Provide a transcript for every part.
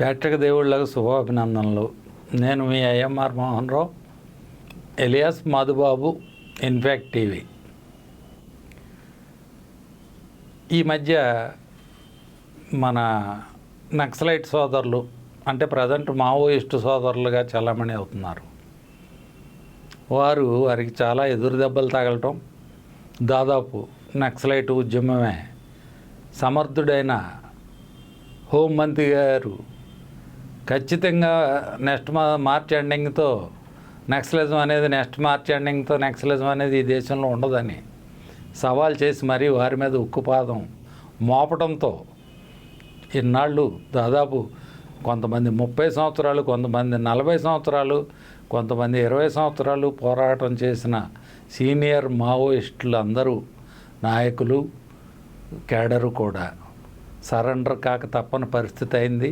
పేటక దేవుళ్ళకు శుభాభినందనలు. నేను మీ IMR Mohan Rao alias Madhubabu in fact TV. ఈ మధ్య మన నక్సలైట్ సోదరులు అంటే ప్రజెంట్ మావోయిస్టు సోదరులుగా చలామణి అవుతున్నారు. వారు వారికి చాలా ఎదురు దెబ్బలు తగలటం దాదాపు నక్సలైట్ ఉద్యమమే సమర్థుడైన హోంమంత్రి గారు ఖచ్చితంగా నెక్స్ట్ మా మార్చ్ ఎండింగ్తో నక్సలిజం అనేది నెక్స్ట్ మార్చ్ ఎండింగ్తో నక్సలిజం అనేది ఈ దేశంలో ఉండదని సవాల్ చేసి మరీ వారి మీద ఉక్కుపాదం మోపడంతో ఇన్నాళ్ళు దాదాపు కొంతమంది ముప్పై సంవత్సరాలు కొంతమంది నలభై సంవత్సరాలు కొంతమంది ఇరవై సంవత్సరాలు పోరాటం చేసిన సీనియర్ మావోయిస్టులు అందరూ నాయకులు కేడరు కూడా సరెండర్ కాక తప్పని పరిస్థితి అయింది.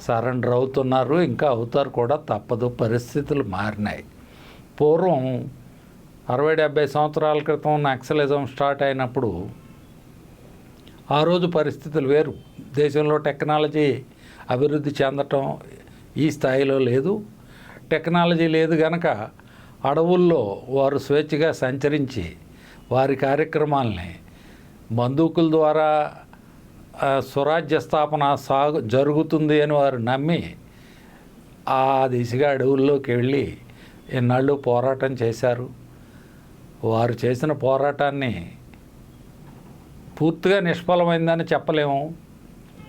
సరెండర్ అవుతున్నారు ఇంకా అవుతారు కూడా తప్పదు. పరిస్థితులు మారినాయి. పూర్వం అరవై డెబ్బై సంవత్సరాల క్రితం నక్సలిజం స్టార్ట్ అయినప్పుడు ఆ రోజు పరిస్థితులు వేరు. దేశంలో టెక్నాలజీ అభివృద్ధి చెందటం ఈ స్థాయిలో లేదు. టెక్నాలజీ లేదు గనక అడవుల్లో వారు స్వేచ్ఛగా సంచరించి వారి కార్యక్రమాల్ని బందూకుల ద్వారా స్వరాజ్య స్థాపన సాగు జరుగుతుంది అని వారు నమ్మి ఆ దిశగా అడవుల్లోకి వెళ్ళి ఎన్నాళ్ళు పోరాటం చేశారు. వారు చేసిన పోరాటాన్ని పూర్తిగా నిష్ఫలమైందని చెప్పలేము.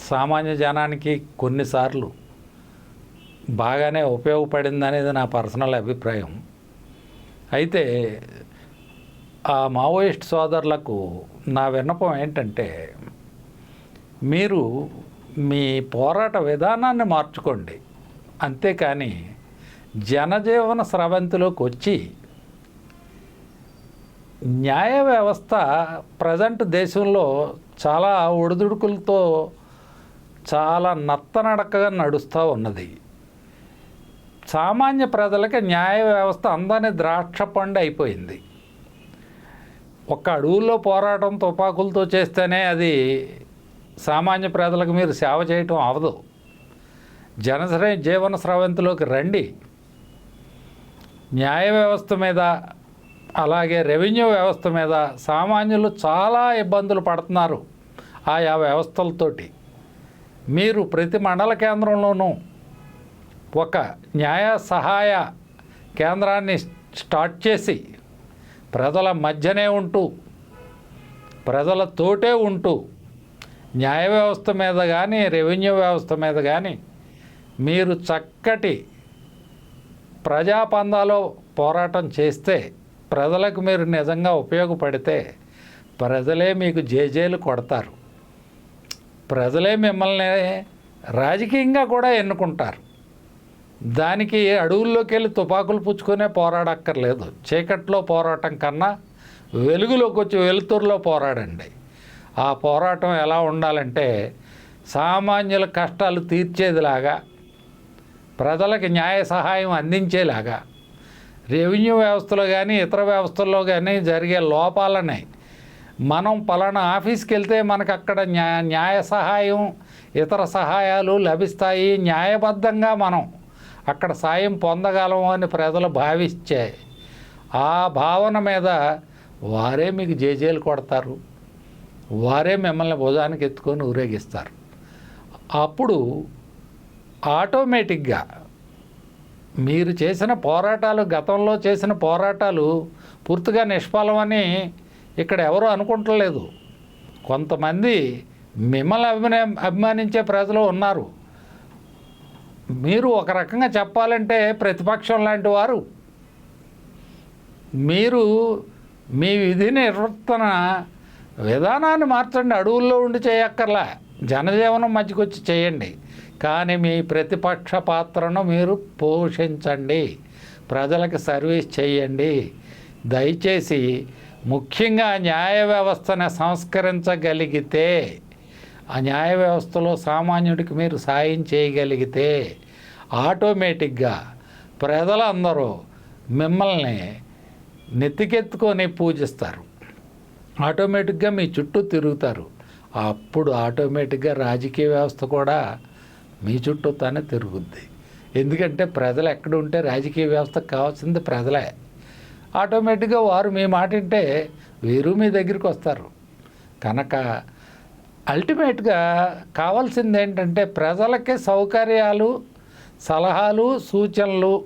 సామాన్య జనానికి కొన్నిసార్లు బాగానే ఉపయోగపడింది అనేది నా పర్సనల్ అభిప్రాయం. అయితే ఆ మావోయిస్ట్ సోదరులకు నా విన్నపం ఏంటంటే మీరు మీ పోరాట విధానాన్ని మార్చుకోండి. అంతేకాని జనజీవన స్రవంతిలోకి వచ్చి న్యాయ వ్యవస్థ ప్రజెంట్ దేశంలో చాలా ఒడిదుడుకులతో చాలా నత్తనడకగా నడుస్తూ ఉన్నది. సామాన్య ప్రజలకి న్యాయ వ్యవస్థ అందని ద్రాక్ష పండు అయిపోయింది. ఒక్క అడవుల్లో పోరాటం తుపాకులతో చేస్తేనే అది సామాన్య ప్రజలకు మీరు సేవ చేయటం అవదు. జనశ్ర జీవన స్రవంతిలోకి రండి. న్యాయ వ్యవస్థ మీద అలాగే రెవెన్యూ వ్యవస్థ మీద సామాన్యులు చాలా ఇబ్బందులు పడుతున్నారు ఆయా వ్యవస్థలతోటి. మీరు ప్రతి మండల కేంద్రంలోనూ ఒక న్యాయ సహాయ కేంద్రాన్ని స్టార్ట్ చేసి ప్రజల మధ్యనే ఉంటూ ప్రజలతోటే ఉంటూ న్యాయ వ్యవస్థ మీద కానీ రెవెన్యూ వ్యవస్థ మీద కానీ మీరు చక్కటి ప్రజాపందాలో పోరాటం చేస్తే ప్రజలకు మీరు నిజంగా ఉపయోగపడితే ప్రజలే మీకు జేజేలు కొడతారు. ప్రజలే మిమ్మల్ని రాజకీయంగా కూడా ఎన్నుకుంటారు. దానికి అడవుల్లోకి వెళ్ళి తుపాకులు పుచ్చుకునే పోరాడక్కర్లేదు. చీకట్లో పోరాటం కన్నా వెలుగులోకి వచ్చి వెలుతురులో పోరాడండి. ఆ పోరాటం ఎలా ఉండాలంటే సామాన్యుల కష్టాలు తీర్చేదిలాగా ప్రజలకు న్యాయ సహాయం అందించేలాగా రెవెన్యూ వ్యవస్థలో కానీ ఇతర వ్యవస్థల్లో కానీ జరిగే లోపాలని మనం పలానా ఆఫీస్కి వెళ్తే మనకు అక్కడ న్యాయ న్యాయ సహాయం ఇతర సహాయాలు లభిస్తాయి. న్యాయబద్ధంగా మనం అక్కడ సాయం పొందగలం అని ప్రజలు భావించే ఆ భావన మీద వారే మీకు జేజేలు కొడతారు. వారే మిమ్మల్ని భుజానికి ఎత్తుకొని ఊరేగిస్తారు. అప్పుడు ఆటోమేటిక్గా మీరు చేసిన పోరాటాలు గతంలో చేసిన పోరాటాలు పూర్తిగా నిష్ఫలమని ఇక్కడ ఎవరు అనుకుంటలేదు. కొంతమంది మిమ్మల్ని అభిమాన అభిమానించే ప్రజలు ఉన్నారు. మీరు ఒక రకంగా చెప్పాలంటే ప్రతిపక్షం లాంటి వారు. మీరు మీ విధి నిర్వర్తన విధానాన్ని మార్చండి అడవుల్లో ఉండి చేయక్కర్లా. జనజీవనం మధ్యకొచ్చి చేయండి. కానీ మీ ప్రతిపక్ష పాత్రను మీరు పోషించండి. ప్రజలకు సర్వీస్ చేయండి. దయచేసి ముఖ్యంగా న్యాయ వ్యవస్థను సంస్కరించగలిగితే ఆ న్యాయ వ్యవస్థలో సామాన్యుడికి మీరు సాయం చేయగలిగితే ఆటోమేటిక్గా ప్రజలందరూ మిమ్మల్ని నెత్తికెత్తుకొని పూజిస్తారు. ఆటోమేటిక్గా మీ చుట్టూ తిరుగుతారు. అప్పుడు ఆటోమేటిక్గా రాజకీయ వ్యవస్థ కూడా మీ చుట్టూ తానే తిరుగుద్ది. ఎందుకంటే ప్రజలు ఎక్కడ ఉంటే రాజకీయ వ్యవస్థ కావాల్సింది ప్రజలే. ఆటోమేటిక్గా వారు మీ మాట వింటే వీరు మీ దగ్గరికి వస్తారు. కనుక అల్టిమేట్గా కావాల్సింది ఏంటంటే ప్రజలకి సౌకర్యాలు సలహాలు సూచనలు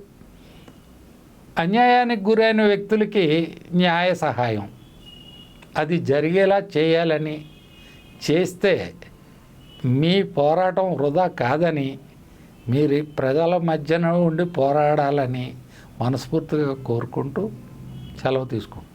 అన్యాయానికి గురైన వ్యక్తులకి న్యాయ సహాయం. అది జరిగేలా చేయాలని చేస్తే మీ పోరాటం వృధా కాదని మీరు ప్రజల మధ్యన ఉండి పోరాడాలని మనస్ఫూర్తిగా కోరుకుంటూ సెలవు తీసుకుంటాం